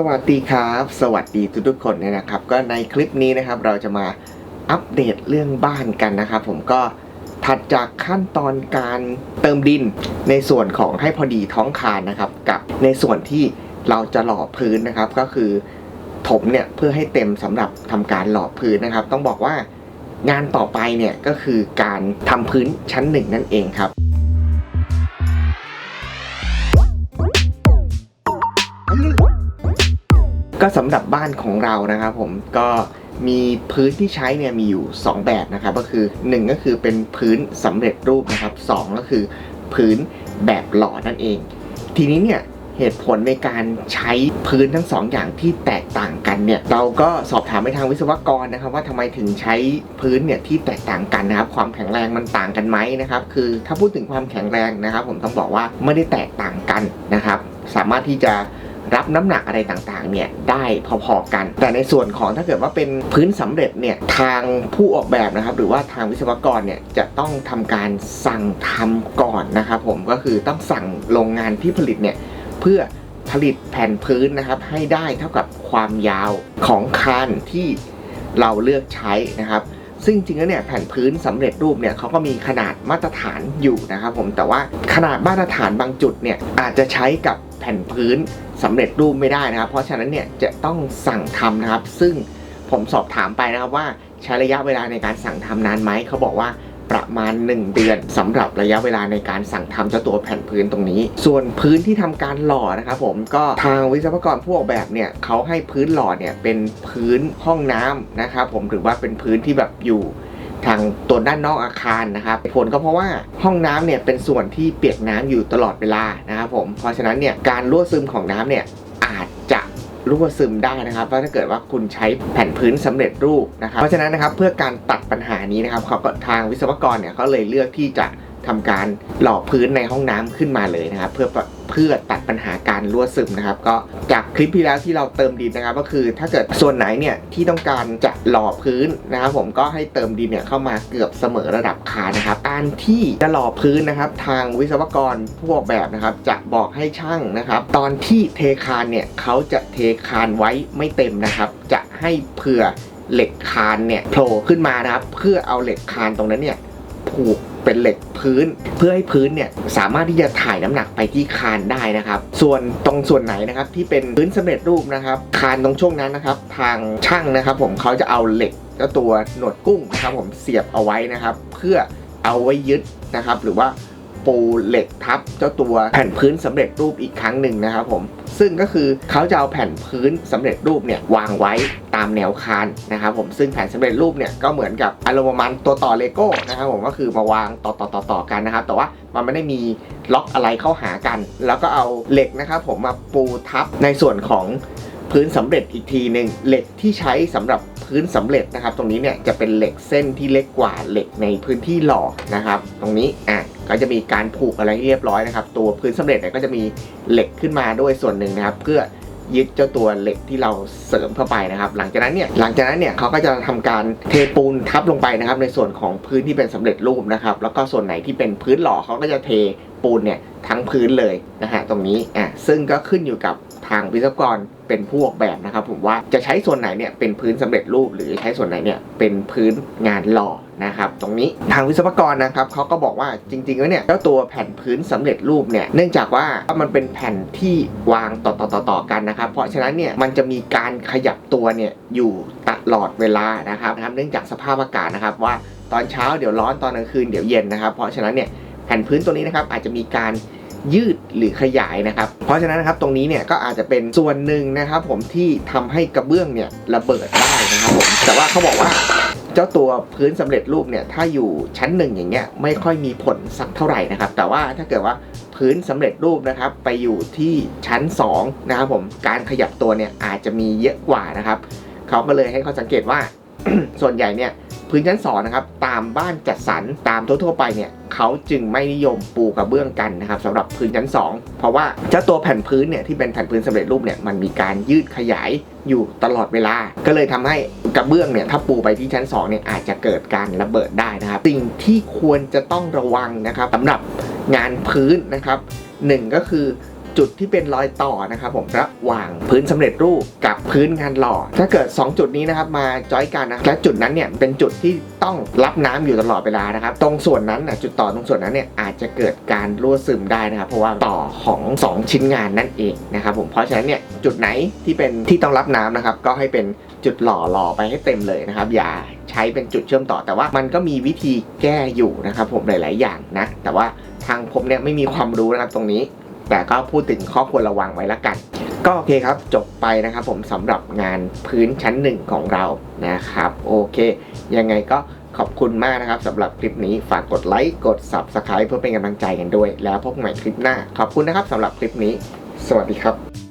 สวัสดีครับ สวัสดีทุกๆคนเลยนะครับ ก็ในคลิปนี้นะครับเราจะมาอัปเดตเรื่องบ้านกันนะครับ ผมก็ถัดจากขั้นตอนการเติมดินในส่วนของให้พอดีท้องคานนะครับ กับในส่วนที่เราจะหล่อพื้นนะครับ ก็คือถมเนี่ยเพื่อให้เต็มสำหรับทำการหล่อพื้นนะครับ ต้องบอกว่างานต่อไปเนี่ยก็คือการทำพื้นชั้นหนึ่งนั่นเองครับ ก็สำหรับบ้านของเรานะครับผมก็มีพื้นที่ใช้เนี่ยมีอยู่ 2 แบบนะครับก็คือ 1 ก็คือเป็นพื้นสำเร็จรูปนะครับ 2 ก็คือพื้นแบบหล่อนั่นเอง ทีนี้เนี่ยเหตุผลในการใช้พื้นทั้งสองอย่างที่แตกต่างกันเนี่ยเราก็สอบถามไปทางวิศวกรนะครับ ว่าทำไมถึงใช้พื้นเนี่ยที่แตกต่างกันนะครับ ความแข็งแรงมันต่างกันไหมนะครับ คือถ้าพูดถึงความแข็งแรงนะครับ ผมต้องบอกว่าไม่ได้แตกต่างกันนะครับ สามารถที่จะ รับน้ำหนักอะไรต่างๆเนี่ยได้พอๆกัน แต่ในส่วนของถ้าเกิดว่าเป็นพื้นสำเร็จเนี่ยทางผู้ออกแบบนะครับ หรือว่าทางวิศวกรเนี่ยจะต้องทำการสั่งทำก่อนนะครับผมก็คือต้องสั่งโรงงานที่ผลิตเนี่ยเพื่อผลิตแผ่นพื้นนะครับ ให้ได้เท่ากับความยาวของคานที่เราเลือกใช้นะครับ ซึ่งจริงๆแล้วเนี่ยแผ่นพื้นสำเร็จรูปเนี่ยเขาก็มีขนาดมาตรฐานอยู่นะครับผมแต่ว่าขนาดมาตรฐานบางจุดเนี่ยอาจจะใช้กับ แผ่นพื้นสำเร็จรูปไม่ได้นะครับ เพราะฉะนั้นเนี่ยจะต้องสั่งทำนะครับ ซึ่งผมสอบถามไปนะครับว่าใช้ระยะเวลาในการสั่งทำนานไหมเขาบอกว่าประมาณ 1 เดือนสำหรับระยะเวลาในการสั่งทำเจ้าตัวแผ่นพื้นตรงนี้ ส่วนพื้นที่ทำการหล่อนะครับผมก็ทางวิศวกรผู้ออกแบบเนี่ยเขาให้พื้นหล่อเนี่ยเป็นพื้นห้องน้ำนะครับผมหรือว่าเป็นพื้นที่แบบอยู่ ทางตัวด้านนอกอาคารนะครับผลก็เพราะว่าห้องน้ำเนี่ยเป็นส่วนที่เปียกน้ำอยู่ตลอดเวลานะครับผมเพราะฉะนั้นเนี่ยการรั่วซึมของน้ำเนี่ยอาจจะรั่วซึมได้นะครับว่าถ้าเกิดว่าคุณใช้แผ่นพื้นสำเร็จรูปนะครับเพราะฉะนั้นนะครับเพื่อการตัดปัญหานี้นะครับเขาก็ทางวิศวกรเนี่ยเขาเลยเลือกที่จะ ทำการหล่อพื้นในห้องน้ำขึ้นมาเลยนะครับ เพื่อเพื่อตัดปัญหาการรั่วซึมนะครับ ก็จากคลิปที่แล้วที่เราเติมดินนะครับ ก็คือถ้าเกิดส่วนไหนเนี่ยที่ต้องการจะหล่อพื้นนะครับ ผมก็ให้เติมดินเนี่ยเข้ามาเกือบเสมอระดับคานนะครับการที่จะหล่อพื้นนะครับ ทางวิศวกรผู้ออกแบบนะครับ จะบอกให้ช่างนะครับ ตอนที่เทคานเนี่ยเขาจะเทคานไว้ไม่เต็มนะครับ จะให้เผื่อเหล็กคานเนี่ยโผล่ขึ้นมานะครับ เพื่อเอาเหล็กคานตรงนั้นเนี่ยผูก เป็นเหล็กพื้น เพื่อให้พื้นเนี่ยสามารถที่จะถ่ายน้ำหนักไปที่คานได้นะครับ ส่วนตรงส่วนไหนนะครับที่เป็นพื้นสำเร็จรูปนะครับคานตรงช่วงนั้นนะครับ ทางช่างนะครับผมเขาจะเอาเหล็กก็ตัวหนวดกุ้งนะครับผมเสียบเอาไว้นะครับ เพื่อเอาไว้ยึดนะครับ หรือว่า ปูเหล็กทับเจ้าตัวแผ่นพื้นสำเร็จรูปอีกครั้งหนึ่งนะครับผมซึ่งก็คือเขาจะเอาแผ่นพื้นสำเร็จรูปเนี่ยวางไว้ตามแนวคานนะครับผมซึ่งแผ่นสำเร็จรูปเนี่ยก็เหมือนกับอารมณ์ประมาณตัวต่อเลโก้นะครับผมก็คือมาวางต่อต่อต่อต่อกันนะครับแต่ว่ามันไม่ได้มีล็อกอะไรเข้าหากัน แล้วก็เอาเหล็กนะครับผมมาปูทับในส่วนของพื้นสำเร็จอีกทีหนึ่งเหล็กที่ใช้สำหรับพื้นสำเร็จนะครับ ตรงนี้เนี่ยจะเป็นเหล็กเส้นที่เล็กกว่าเหล็กในพื้นที่หล่อนะครับ ตรงนี้อะ ก็จะมีการผูกอะไรเรียบร้อยนะครับ ตัวพื้นสำเร็จเนี่ยก็จะมีเหล็กขึ้นมาด้วยส่วนหนึ่งนะครับ เพื่อยึดเจ้าตัวเหล็กที่เราเสริมเข้าไปนะครับ หลังจากนั้นเนี่ยหลังจากนั้นเนี่ยเขาก็จะทำการเทปูนทับลงไปนะครับ ในส่วนของพื้นที่เป็นสำเร็จรูปนะครับ แล้วก็ส่วนไหนที่เป็นพื้นหล่อเขาก็จะเทปูนเนี่ยทั้งพื้นเลยนะฮะตรงนี้อะซึ่งก็ขึ้นอยู่กับทางวิศวกรเป็นผู้ออกแบบนะครับ ผมว่าจะใช้ส่วนไหนเนี่ยเป็นพื้นสำเร็จรูป หรือใช้ส่วนไหนเนี่ยเป็นพื้นงานหล่อ นะครับตรงนี้ทางวิศวกรนะครับเขาก็บอกว่าจริงๆแล้วเนี่ยเจ้าตัวแผ่นพื้นสำเร็จรูปเนี่ยเนื่องจากว่ามันเป็นแผ่นที่วางต่อต่อต่อต่อกันนะครับ เพราะฉะนั้นเนี่ยมันจะมีการขยับตัวเนี่ยอยู่ตลอดเวลานะครับนะครับเนื่องจากสภาพอากาศนะครับว่าตอนเช้าเดี๋ยวร้อนตอนกลางคืนเดี๋ยวเย็นนะครับ เพราะฉะนั้นเนี่ยแผ่นพื้นตัวนี้นะครับอาจจะมีการยืดหรือขยายนะครับ เพราะฉะนั้นนะครับตรงนี้เนี่ยก็อาจจะเป็นส่วนหนึ่งนะครับ ผมที่ทำให้กระเบื้องเนี่ยระเบิดได้นะครับผมแต่ว่าเขาบอกว่า เจ้าตัวพื้นสำเร็จรูปเนี่ยถ้าอยู่ชั้นหนึ่งอย่างเงี้ยไม่ค่อยมีผลสักเท่าไหร่นะครับ แต่ว่าถ้าเกิดว่าพื้นสำเร็จรูปนะครับ ไปอยู่ที่ชั้น2นะครับผมการขยับตัวเนี่ยอาจจะมีเยอะกว่านะครับเขาก็เลยให้เขาสังเกตว่าส่วนใหญ่เนี่ย พื้นชั้นสองนะครับตามบ้านจัดสรรตามทั่วๆไปเนี่ยเขาจึงไม่นิยมปูกระเบื้องกันนะครับสำหรับพื้นชั้น 2 เพราะว่าเจ้าตัวแผ่นพื้นเนี่ยที่เป็นแผ่นพื้นสำเร็จรูปเนี่ยมันมีการยืดขยายอยู่ตลอดเวลา ก็เลยทำให้กระเบื้องเนี่ยถ้าปูไปที่ชั้น2เนี่ยอาจจะเกิดการระเบิดได้นะครับสิ่งที่ควรจะต้องระวังนะครับสำหรับงานพื้นนะครับหนึ่งก็คือ จุดที่เป็นรอยต่อนะครับผมระหว่างพื้นสำเร็จรูปกับพื้นงานหล่อ ถ้าเกิด 2 จุดนี้นะครับมาจอยกันนะและจุดนั้นเนี่ยเป็นจุดที่ต้องรับน้ำอยู่ตลอดเวลานะครับ ตรงส่วนนั้นนะจุดต่อตรงส่วนนั้นเนี่ยอาจจะเกิดการรั่วซึมได้นะครับ เพราะว่าต่อของ 2 ชิ้นงานนั่นเองนะครับผมเพราะฉะนั้นเนี่ยจุดไหนที่เป็นที่ต้องรับน้ำนะครับก็ให้เป็นจุดหล่อหล่อไปให้เต็มเลยนะครับ อย่าใช้เป็นจุดเชื่อมต่อแต่ว่ามันก็มีวิธีแก้อยู่นะครับ ผมหลาย ๆ อย่างนะแต่ว่าทางผมเนี่ยไม่มีความรู้นะครับตรงนี้ แต่ก็พูดถึงข้อควรระวังไว้ละกัน ก็โอเคครับจบไปนะครับผมสำหรับงานพื้นชั้นหนึ่งของเรานะครับ โอเค ยังไงก็ขอบคุณมากนะครับสำหรับคลิปนี้ฝากกดไลค์กด Subscribe เพื่อเป็นกำลังใจกันด้วย แล้วพบกันใหม่คลิปหน้า ขอบคุณนะครับสำหรับคลิปนี้ สวัสดีครับ